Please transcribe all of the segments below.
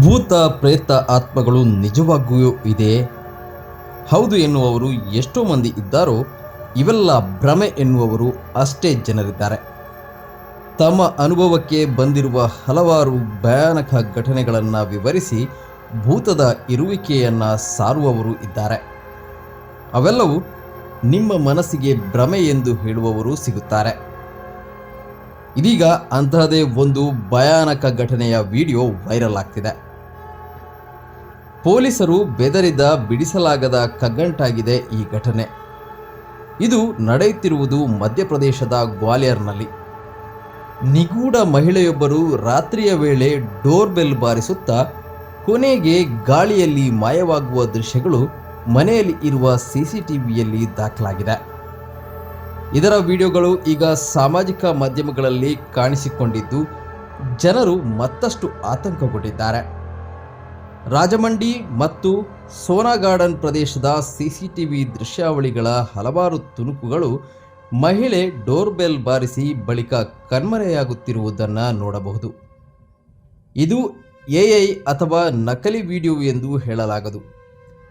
ಭೂತ ಪ್ರೇತ ಆತ್ಮಗಳು ನಿಜವಾಗಿಯೂ ಇದೆ? ಹೌದು ಎನ್ನುವವರು ಎಷ್ಟೋ ಮಂದಿ ಇದ್ದಾರೋ, ಇವೆಲ್ಲ ಭ್ರಮೆ ಎನ್ನುವವರು ಅಷ್ಟೇ ಜನರಿದ್ದಾರೆ. ತಮ್ಮ ಅನುಭವಕ್ಕೆ ಬಂದಿರುವ ಹಲವಾರು ಭಯಾನಕ ಘಟನೆಗಳನ್ನು ವಿವರಿಸಿ ಭೂತದ ಇರುವಿಕೆಯನ್ನು ಸಾರುವವರು ಇದ್ದಾರೆ. ಅವೆಲ್ಲವೂ ನಿಮ್ಮ ಮನಸ್ಸಿಗೆ ಭ್ರಮೆ ಎಂದು ಹೇಳುವವರು ಸಿಗುತ್ತಾರೆ. ಇದೀಗ ಅಂತಹದೇ ಒಂದು ಭಯಾನಕ ಘಟನೆಯ ವಿಡಿಯೋ ವೈರಲ್ ಆಗ್ತಿದೆ. ಪೊಲೀಸರು ಬೆದರಿದ ಬಿಡಿಸಲಾಗದ ಕಗ್ಗಂಟಾಗಿದೆ ಈ ಘಟನೆ. ಇದು ನಡೆಯುತ್ತಿರುವುದು ಮಧ್ಯಪ್ರದೇಶದ ಗ್ವಾಲಿಯರ್ನಲ್ಲಿ. ನಿಗೂಢ ಮಹಿಳೆಯೊಬ್ಬರು ರಾತ್ರಿಯ ವೇಳೆ ಡೋರ್ ಬೆಲ್ ಬಾರಿಸುತ್ತಾ ಕೊನೆಗೆ ಗಾಳಿಯಲ್ಲಿ ಮಾಯವಾಗುವ ದೃಶ್ಯಗಳು ಮನೆಯಲ್ಲಿ ಇರುವ ಸಿಸಿಟಿವಿಯಲ್ಲಿ ದಾಖಲಾಗಿದೆ. ಇದರ ವಿಡಿಯೋಗಳು ಈಗ ಸಾಮಾಜಿಕ ಮಾಧ್ಯಮಗಳಲ್ಲಿ ಕಾಣಿಸಿಕೊಂಡಿದ್ದು, ಜನರು ಮತ್ತಷ್ಟು ಆತಂಕಗೊಂಡಿದ್ದಾರೆ. ರಾಜಮಂಡಿ ಮತ್ತು ಸೋನಾ ಗಾರ್ಡನ್ ಪ್ರದೇಶದ ಸಿಸಿಟಿವಿ ದೃಶ್ಯಾವಳಿಗಳ ಹಲವಾರು ತುಣುಕುಗಳು ಮಹಿಳೆ ಡೋರ್ ಬೆಲ್ ಬಾರಿಸಿ ಬಳಿಕ ಕಣ್ಮರೆಯಾಗುತ್ತಿರುವುದನ್ನು ನೋಡಬಹುದು. ಇದು ಎಐ ಅಥವಾ ನಕಲಿ ವಿಡಿಯೋ ಎಂದು ಹೇಳಲಾಗದು.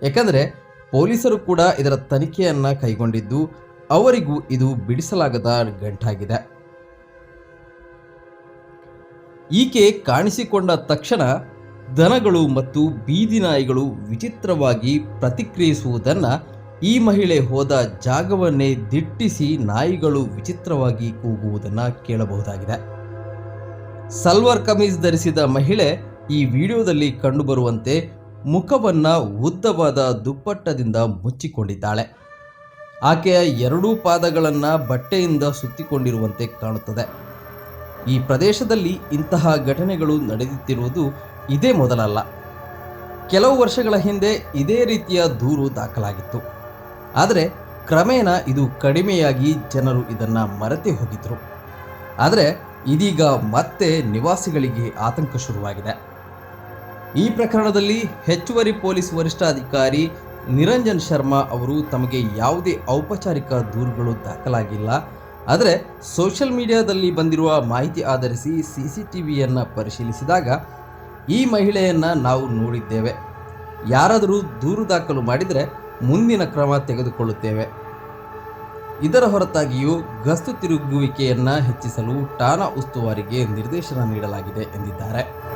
ಯಾಕಂದರೆ ಪೊಲೀಸರು ಕೂಡ ಇದರ ತನಿಖೆಯನ್ನು ಕೈಗೊಂಡಿದ್ದು ಅವರಿಗೂ ಇದು ಬಿಡಿಸಲಾಗದ ಗಂಟಾಗಿದೆ. ಈಕೆ ಕಾಣಿಸಿಕೊಂಡ ತಕ್ಷಣ ದನಗಳು ಮತ್ತು ಬೀದಿ ನಾಯಿಗಳು ವಿಚಿತ್ರವಾಗಿ ಪ್ರತಿಕ್ರಿಯಿಸುವುದನ್ನು ಈ ಮಹಿಳೆ ಹೋದ ಜಾಗವನ್ನೇ ದಿಟ್ಟಿಸಿ ನಾಯಿಗಳು ವಿಚಿತ್ರವಾಗಿ ಕೂಗುವುದನ್ನು ಕೇಳಬಹುದಾಗಿದೆ. ಸಲ್ವಾರ್ ಕಮೀಸ್ ಧರಿಸಿದ ಮಹಿಳೆ ಈ ವಿಡಿಯೋದಲ್ಲಿ ಕಂಡುಬರುವಂತೆ ಮುಖವನ್ನು ಉದ್ದವಾದ ದುಪ್ಪಟ್ಟದಿಂದ ಮುಚ್ಚಿಕೊಂಡಿದ್ದಾಳೆ. ಆಕೆಯ ಎರಡೂ ಪಾದಗಳನ್ನು ಬಟ್ಟೆಯಿಂದ ಸುತ್ತಿಕೊಂಡಿರುವಂತೆ ಕಾಣುತ್ತದೆ. ಈ ಪ್ರದೇಶದಲ್ಲಿ ಇಂತಹ ಘಟನೆಗಳು ನಡೆಯುತ್ತಿರುವುದು ಇದೇ ಮೊದಲಲ್ಲ. ಕೆಲವು ವರ್ಷಗಳ ಹಿಂದೆ ಇದೇ ರೀತಿಯ ದೂರು ದಾಖಲಾಗಿತ್ತು. ಆದರೆ ಕ್ರಮೇಣ ಇದು ಕಡಿಮೆಯಾಗಿ ಜನರು ಇದನ್ನು ಮರೆತೇ ಹೋಗಿದ್ರು. ಆದರೆ ಇದೀಗ ಮತ್ತೆ ನಿವಾಸಿಗಳಿಗೆ ಆತಂಕ ಶುರುವಾಗಿದೆ. ಈ ಪ್ರಕರಣದಲ್ಲಿ ಹೆಚ್ಚುವರಿ ಪೊಲೀಸ್ ವರಿಷ್ಠಾಧಿಕಾರಿ ನಿರಂಜನ್ ಶರ್ಮಾ ಅವರು ತಮಗೆ ಯಾವುದೇ ಔಪಚಾರಿಕ ದೂರುಗಳು ದಾಖಲಾಗಿಲ್ಲ. ಆದರೆ ಸೋಷಿಯಲ್ ಮೀಡಿಯಾದಲ್ಲಿ ಬಂದಿರುವ ಮಾಹಿತಿ ಆಧರಿಸಿ ಸಿ ಸಿ ಟಿ ವಿಯನ್ನು ಪರಿಶೀಲಿಸಿದಾಗ ಈ ಮಹಿಳೆಯನ್ನು ನಾವು ನೋಡಿದ್ದೇವೆ. ಯಾರಾದರೂ ದೂರು ದಾಖಲು ಮಾಡಿದರೆ ಮುಂದಿನ ಕ್ರಮ ತೆಗೆದುಕೊಳ್ಳುತ್ತೇವೆ. ಇದರ ಹೊರತಾಗಿಯೂ ಗಸ್ತು ತಿರುಗುವಿಕೆಯನ್ನು ಹೆಚ್ಚಿಸಲು ಠಾಣಾ ಉಸ್ತುವಾರಿಗೆ ನಿರ್ದೇಶನ ನೀಡಲಾಗಿದೆ ಎಂದಿದ್ದಾರೆ.